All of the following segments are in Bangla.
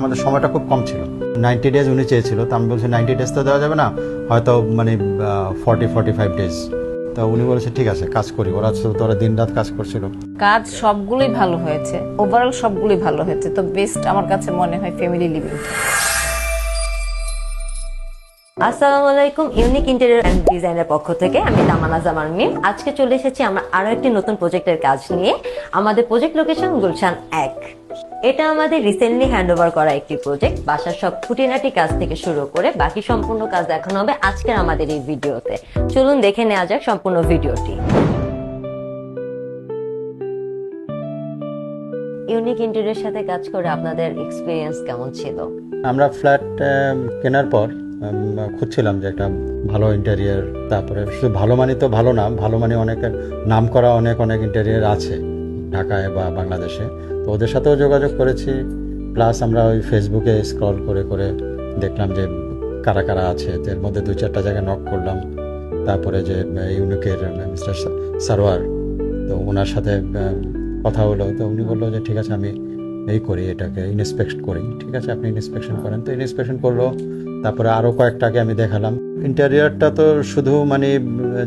আমাদের সময়টা খুব কম ছিল। নাইনটি ডেজ উনি চেয়েছিল তো আমি বলছি নাইনটি ডেজ তো দেওয়া যাবে না হয়তো মানে ফর্টি ফর্টি ফাইভ ডেজ তো উনি বলেছে ঠিক আছে কাজ করি। ওরা তো ওরা দিন রাত কাজ করছিল। কাজ সবগুলোই ভালো হয়েছে। ওভারঅল সবগুলোই ভালো হয়েছে। তো বেস্ট আমার কাছে মনে হয় ফ্যামিলি লিভিং আসসালামু আলাইকুম ইউনিক ইন্টেরিয়র অ্যান্ড ডিজাইনের পক্ষ থেকে। আমি তামানা জামান মিম আজকে চলে এসেছি আমরা আরও একটি নতুন প্রজেক্টের কাজ নিয়ে। আমাদের প্রজেক্ট লোকেশন গুলশান এক। এটা আমাদের রিসেন্টলি হ্যান্ডওভার করা একটি প্রজেক্ট বাসার সব খুঁটিনাটি কাজ থেকে শুরু করে বাকি সম্পূর্ণ কাজ দেখানো হবে আজকের আমাদের এই ভিডিওতে। চলুন দেখে নেওয়া যাক সম্পূর্ণ ভিডিওটি। ইউনিক ইন্টেরিয়রের সাথে কাজ করে আপনাদের এক্সপিরিয়েন্স কেমন ছিল? আমরা ফ্ল্যাট কেনার পর উম, খুঁজছিলাম যে একটা ভালো ইন্টেরিয়ার তারপরে শুধু ভালো মানে তো ভালো না ভালো মানে অনেক নাম করা অনেক অনেক ইন্টেরিয়ার আছে ঢাকায় বা বাংলাদেশে। তো ওদের সাথেও যোগাযোগ করেছি। প্লাস আমরা ওই ফেসবুকে স্ক্রল করে করে দেখলাম যে কারা কারা আছে। এর মধ্যে দু চারটা জায়গায় নক করলাম। তারপরে যে ইউনিকের মিস্টার সারোয়ার, তো ওনার সাথে কথা হলো। তো উনি বলল যে, ঠিক আছে, আমি এই করি, এটাকে ইন্সপেক্ট করি। ঠিক আছে, আপনি ইন্সপেকশন করেন। তো ইন্সপেকশন করল। তারপরে আরও কয়েকটাকে আমি দেখালাম। ইন্টেরিয়রটা তো শুধু মানে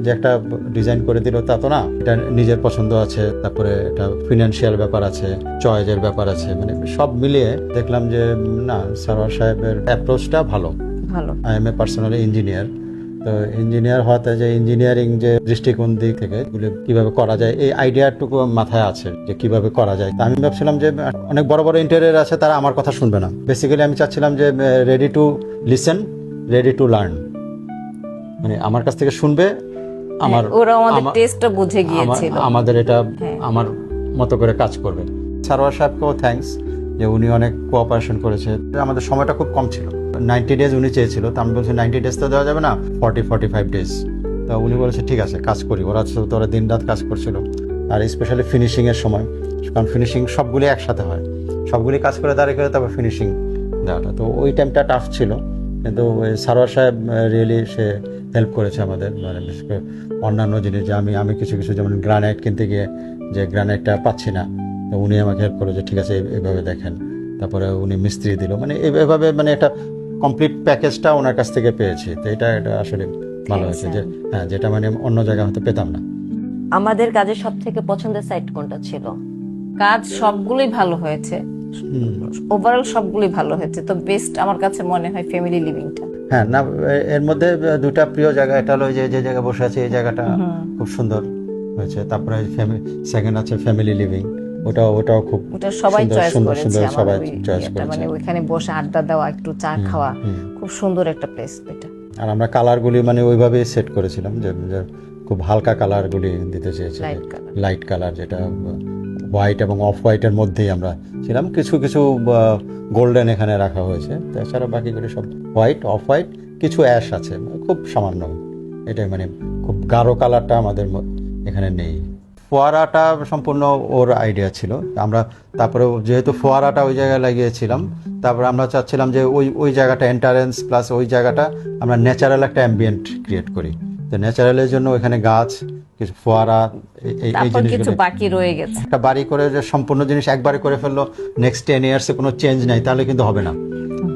যে একটা ডিজাইন করে দিল তা তো না এটা নিজের পছন্দ আছে তারপরে এটা ফিনান্সিয়াল ব্যাপার আছে চয়েজের ব্যাপার আছে মানে সব মিলিয়ে দেখলাম যে না সারোয়ার সাহেবের অ্যাপ্রোচটা ভালো। ভালো। I am a personally engineer তো ইঞ্জিনিয়ার হওয়াতে যে ইঞ্জিনিয়ারিং যে দৃষ্টিকোণ দিক থেকে এগুলো কীভাবে করা যায় এই আইডিয়াটুকু মাথায় আছে যে কীভাবে করা যায়। আমি ভাবছিলাম যে অনেক বড় বড় ইন্টেরিয়ার আছে তারা আমার কথা শুনবে না। বেসিক্যালি আমি চাচ্ছিলাম যে ready to listen ready to learn মানে আমার কাছ থেকে শুনবে আমার হ্যাঁ, ওরা আমাদের টেস্টটা বুঝে গিয়েছিল। আমাদের এটা হ্যাঁ। আমার মতো করে কাজ করবে। সারোয়ার সাহেবকেও থ্যাঙ্কস যে উনি অনেক কোঅপারেশন করেছে। আমাদের সময়টা খুব কম ছিল। নাইনটি ডেজ উনি চেয়েছিল, তো আমি বলছি নাইনটি ডেজ তো দেওয়া যাবে না ফর্টি ফর্টি ফাইভ ডেজ তো উনি বলেছে, ঠিক আছে, কাজ করি। ওরা তো ওরা দিন রাত কাজ করছিল, আর স্পেশালি ফিনিশিংয়ের সময়, কারণ ফিনিশিং সবগুলি একসাথে হয়। সবগুলি কাজ করে দাঁড়িয়ে করে? তারপর ফিনিশিং দেওয়াটা। তো ওই টাইমটা টাফ ছিল, কিন্তু সারোয়ার সাহেব রিয়েলি সে হেল্প করেছে আমাদের মানে বিশেষ করে অন্যান্য জিনিস, যে আমি আমি কিছু কিছু, যেমন গ্রানাইট কিনতে গিয়ে যে গ্রানাইটটা পাচ্ছি না, তো উনি আমাকে হেল্প করে যে ঠিক আছে এইভাবে দেখেন। তারপরে উনি মিস্ত্রি দিল মানে এভাবে মানে একটা কমপ্লিট প্যাকেজটা ওনার কাছ থেকে পেয়েছি। তো এটা এটা আসলে ভালো হয়েছে যে হ্যাঁ যেটা মানে অন্য জায়গায় হয়তো পেতাম না। আমাদের কাজের সব থেকে পছন্দের সাইট কোনটা ছিল? কাজ সবগুলোই ভালো হয়েছে। ওভারঅল সবগুলোই ভালো হয়েছে। তো বেস্ট আমার কাছে মনে হয় ফ্যামিলি লিভিংটা হ্যাঁ না এর মধ্যে দুটা প্রিয় জায়গা এটা হলো যে যে জায়গায় বসে আছে এই জায়গাটা খুব সুন্দর হয়েছে। তারপরে সেকেন্ড আছে ফ্যামিলি লিভিং ওটাও ওটাও খুব ওটা সবাই চয়েস করেছে সবাই চয়েস করেছে মানে ওইখানে বসে আড্ডা দেওয়া একটু চা খাওয়া খুব সুন্দর একটা প্লেস এটা। আর আমরা কালারগুলি মানে ওইভাবেই সেট করেছিলাম যে খুব হালকা কালারগুলি দিতে চেয়েছি। লাইট কালার যেটা হোয়াইট এবং অফ হোয়াইটের মধ্যেই আমরা ছিলাম। কিছু কিছু গোল্ডেন এখানে রাখা হয়েছে। তাছাড়া বাকিগুলি সব হোয়াইট অফ হোয়াইট কিছু অ্যাশ আছে। খুব সামান্য। এটাই মানে খুব গাঢ় কালারটা আমাদের এখানে নেই। ফোয়ারাটা সম্পূর্ণ ওর আইডিয়া ছিল। আমরা তারপরে যেহেতু ফোয়ারাটা ওই জায়গায় লাগিয়েছিলাম তারপরে আমরা চাচ্ছিলাম যে ওই ওই জায়গাটা এন্টারেন্স প্লাস ওই জায়গাটা আমরা ন্যাচারাল একটা অ্যাম্বিয়েন্ট ক্রিয়েট করি। তো ন্যাচারালের জন্য ওইখানে গাছ কিছু ফোয়ারা এই- কিছু বাকি রয়ে গেছে। একটা বাড়ি করে যে সম্পূর্ণ জিনিস একবারে করে ফেলল নেক্সট টেন ইয়ার্সে কোনো চেঞ্জ নাই তাহলে কিন্তু হবে না।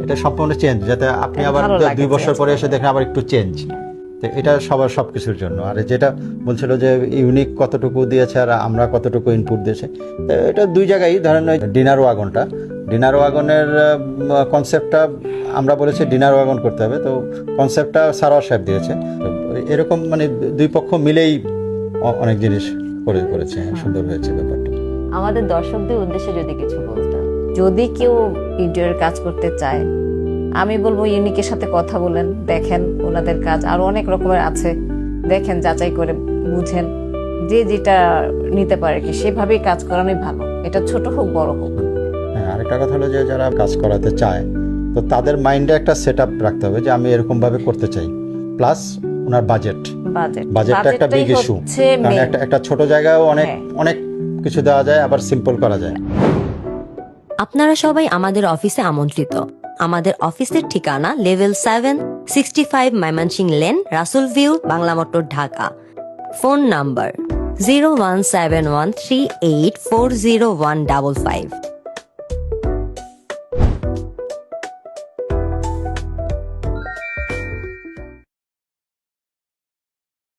এটা সম্পূর্ণ চেঞ্জ যাতে আপনি আবার দুই বছর পরে এসে দেখেন আবার একটু চেঞ্জ তো এটা সবার সব কিছুর জন্য। আর যেটা বলছিল যে ইউনিক কতটুকু দিয়েছে আর আমরা কতটুকু ইনপুট দিয়েছে তো এটা দুই জায়গায় ধরেন ওই ডিনার ওয়াগনটা ডিনার ওয়াগনের কনসেপ্টটা আমরা বলেছি ডিনার ওয়াগন করতে হবে তো কনসেপ্টটা সারোয়ার সাহেব দিয়েছে। এরকম মানে দুই পক্ষ মিলেই অনেক জিনিস করে করেছে সুন্দর হয়েছে ব্যাপারটা। আমাদের দর্শকদের উদ্দেশ্যে যদি কিছু বলতেন যদি কেউ ইন্টেরিয়র কাজ করতে চায় আমি বলব ইউনিকের সাথে কথা বলেন দেখেন ওনাদের কাজ। আরও অনেক রকমের আছে। দেখেন যাচাই করে বুঝেন। যে যেটা নিতে পারে কি সেভাবেই কাজ করানোই ভালো। এটা ছোট হোক বড় হোক। হ্যাঁ আরেকটা কথা হলো যে যারা কাজ করাতে চায় তো তাদের মাইন্ডে একটা সেট আপ রাখতে হবে যে আমি এরকম ভাবে করতে চাই। প্লাস ওনার বাজেট। বাজেট। বাজেটটা একটা বিগ ইস্যু কারণ একটা একটা ছোট জায়গায় অনেক হ্যাঁ। অনেক কিছু দেওয়া যায় আবার সিম্পল করা যায়। আপনারা সবাই আমাদের অফিসে আমন্ত্রিত। আমাদের অফিসের ঠিকানা level seven sixty five Mymensingh lane Rasul view Bangla motor Dhaka. Phone number zero one seven one three eight four zero one double five.